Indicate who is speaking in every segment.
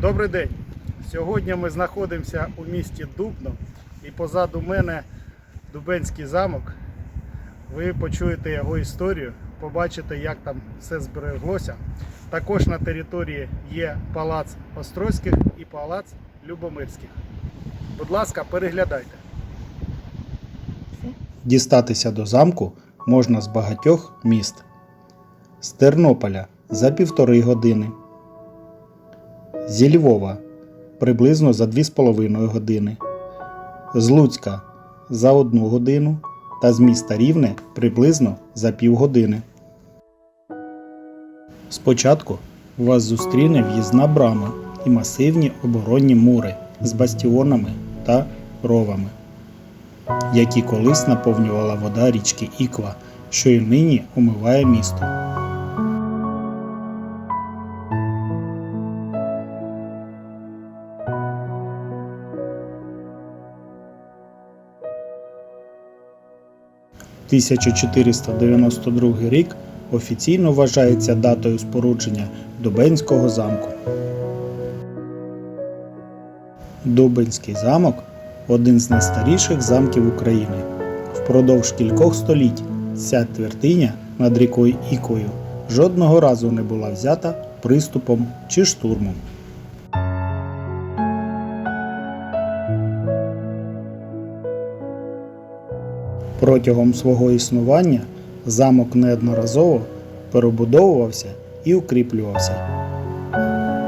Speaker 1: Добрий день! Сьогодні ми знаходимося у місті Дубно і позаду мене Дубенський замок. Ви почуєте його історію, побачите, як там все збереглося. Також на території є палац Острозьких і палац Любомирських. Будь ласка, переглядайте. Дістатися до замку можна з багатьох міст. З Тернополя за півтори години. Зі Львова приблизно за 2,5 години. З Луцька за 1 годину та з міста Рівне приблизно за півгодини. Спочатку вас зустріне в'їзна брама і масивні оборонні мури з бастіонами та ровами, які колись наповнювала вода річки Іква, що й нині умиває місто. – 1492 рік офіційно вважається датою спорудження Дубенського замку. Дубенський замок один з найстаріших замків України. Впродовж кількох століть ця твердиня над рікою Ікою жодного разу не була взята приступом чи штурмом. Протягом свого існування замок неодноразово перебудовувався і укріплювався,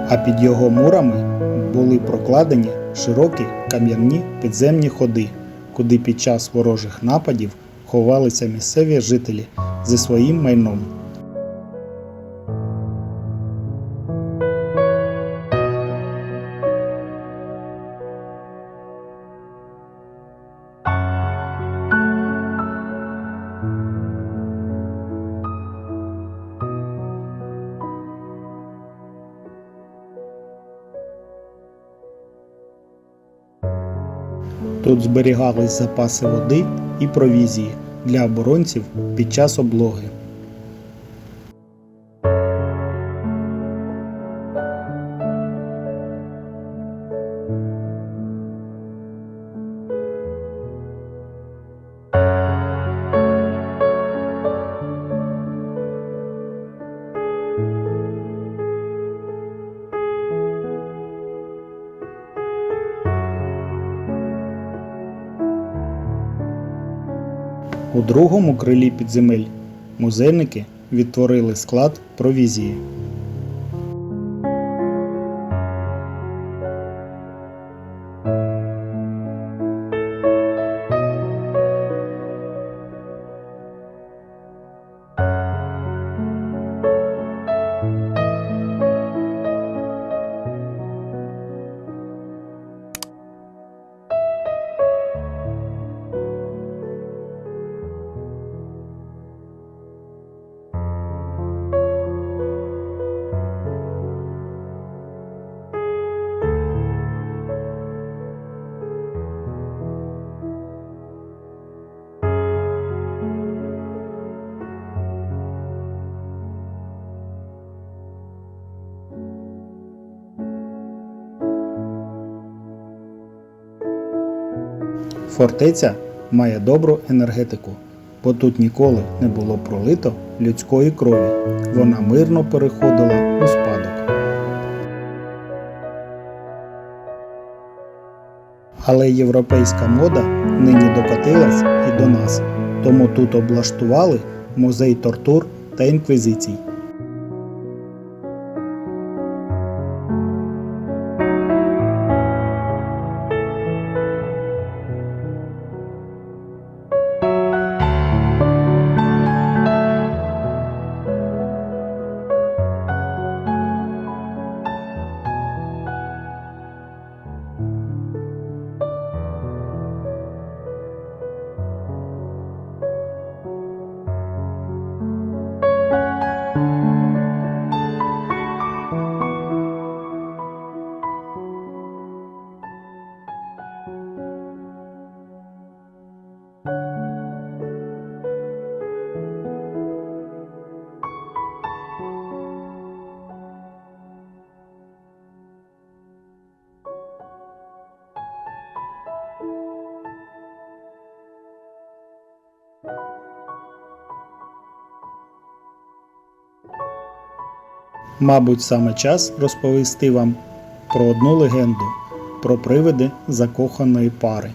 Speaker 1: а під його мурами були прокладені широкі кам'яні підземні ходи, куди під час ворожих нападів ховалися місцеві жителі зі своїм майном. Тут зберігались запаси води і провізії для оборонців під час облоги. Другому крилі підземель музейники відтворили склад провізії. Фортеця має добру енергетику, бо тут ніколи не було пролито людської крові. Вона мирно переходила у спадок. Але європейська мода нині докотилась і до нас, тому тут облаштували музей тортур та інквізицій. Мабуть, саме час розповісти вам про одну легенду про привиди закоханої пари.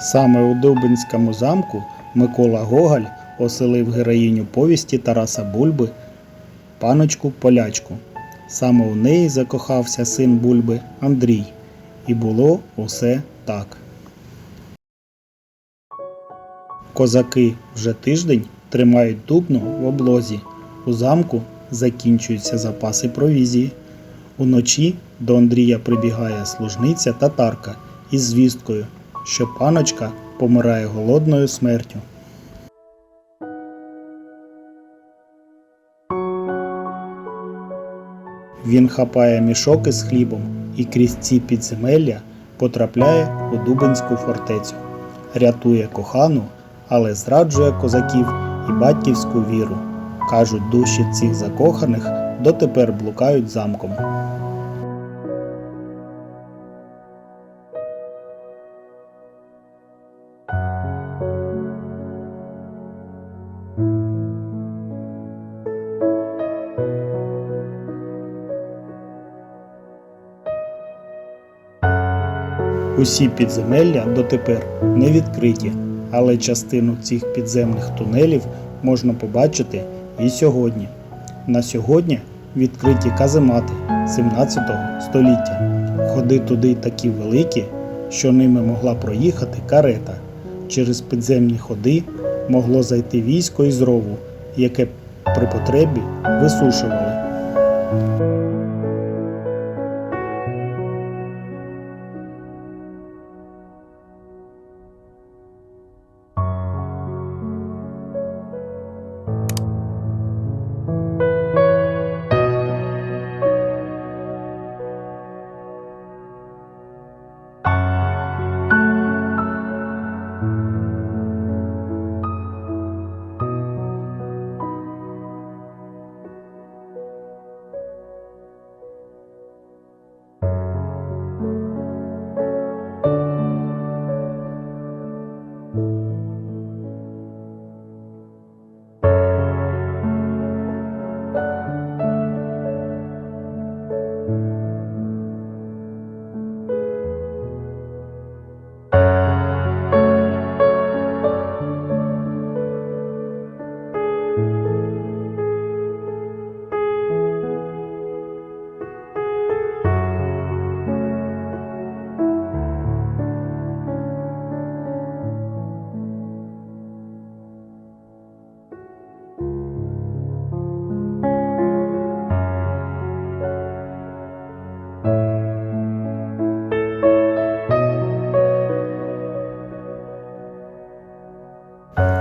Speaker 1: Саме у Дубинському замку Микола Гоголь оселив героїню повісті Тараса Бульби паночку полячку. Саме у неї закохався син Бульби Андрій. І було усе так. Козаки вже тиждень тримають дубну в облозі. У замку закінчуються запаси провізії. Уночі до Андрія прибігає служниця татарка із звісткою, що паночка помирає голодною смертю. Він хапає мішок із хлібом і крізь ці підземелля потрапляє у Дубинську фортецю, рятує кохану, але зраджує козаків і батьківську віру. Кажуть, душі цих закоханих дотепер блукають замком. Усі підземелля дотепер не відкриті, але частину цих підземних тунелів можна побачити і сьогодні. На сьогодні відкриті каземати 17 століття. Ходи туди такі великі, що ними могла проїхати карета. Через підземні ходи могло зайти військо із рову, яке при потребі висушували.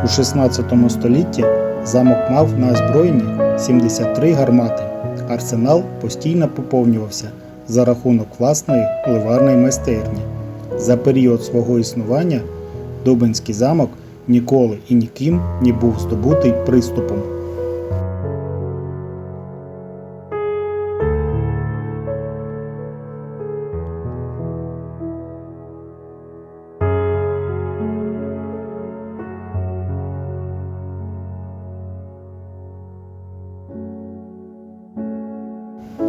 Speaker 1: У 16 столітті замок мав на озброєнні 73 гармати. Арсенал постійно поповнювався за рахунок власної ливарної майстерні. За період свого існування Дубинський замок ніколи і ніким не був здобутий приступом.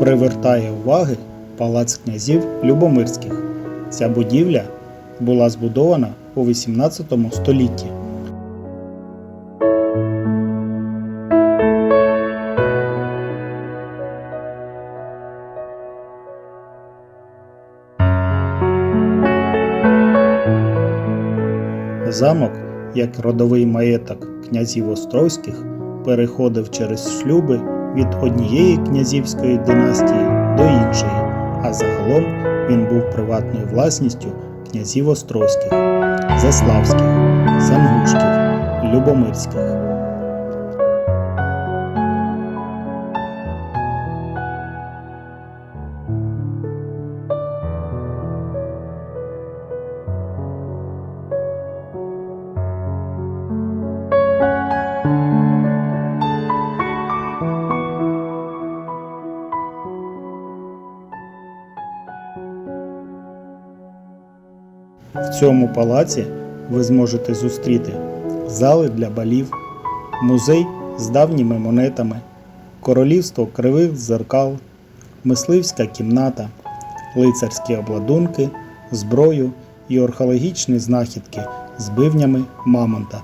Speaker 1: Привертає уваги палац князів Любомирських. Ця будівля була збудована у 18 столітті. Замок, як родовий маєток князів Острозьких, переходив через шлюби від однієї князівської династії до іншої, а загалом він був приватною власністю князів Острозьких, Заславських, Сангушків, Любомирських. В цьому палаці ви зможете зустріти зали для балів, музей з давніми монетами, королівство кривих дзеркал, мисливська кімната, лицарські обладунки, зброю і археологічні знахідки з бивнями мамонта.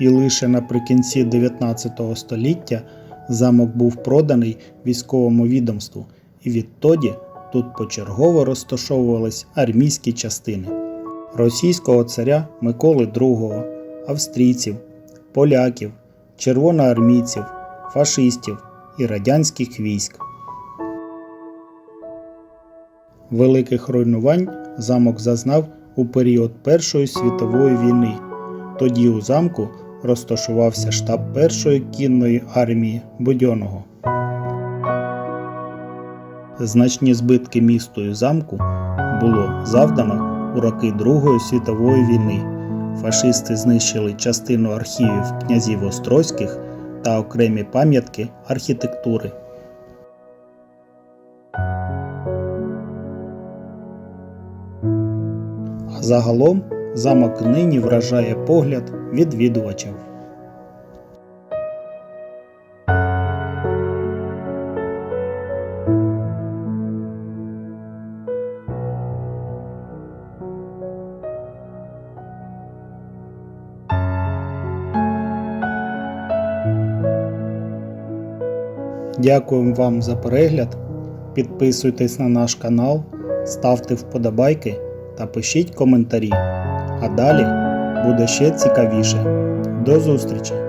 Speaker 1: І лише наприкінці 19 століття замок був проданий військовому відомству, і відтоді тут почергово розташовувались армійські частини російського царя Миколи II, австрійців, поляків, червоноармійців, фашистів і радянських військ. Великих руйнувань замок зазнав у період Першої світової війни. Тоді у замку розташувався штаб першої кінної армії Будьонного. Значні збитки місту і замку було завдано у роки Другої світової війни. Фашисти знищили частину архівів князів Острозьких та окремі пам'ятки архітектури. Загалом замок нині вражає погляд відвідувачів. Дякуємо вам за перегляд. Підписуйтесь на наш канал, ставте вподобайки та пишіть коментарі. А далі буде ще цікавіше. До зустрічі!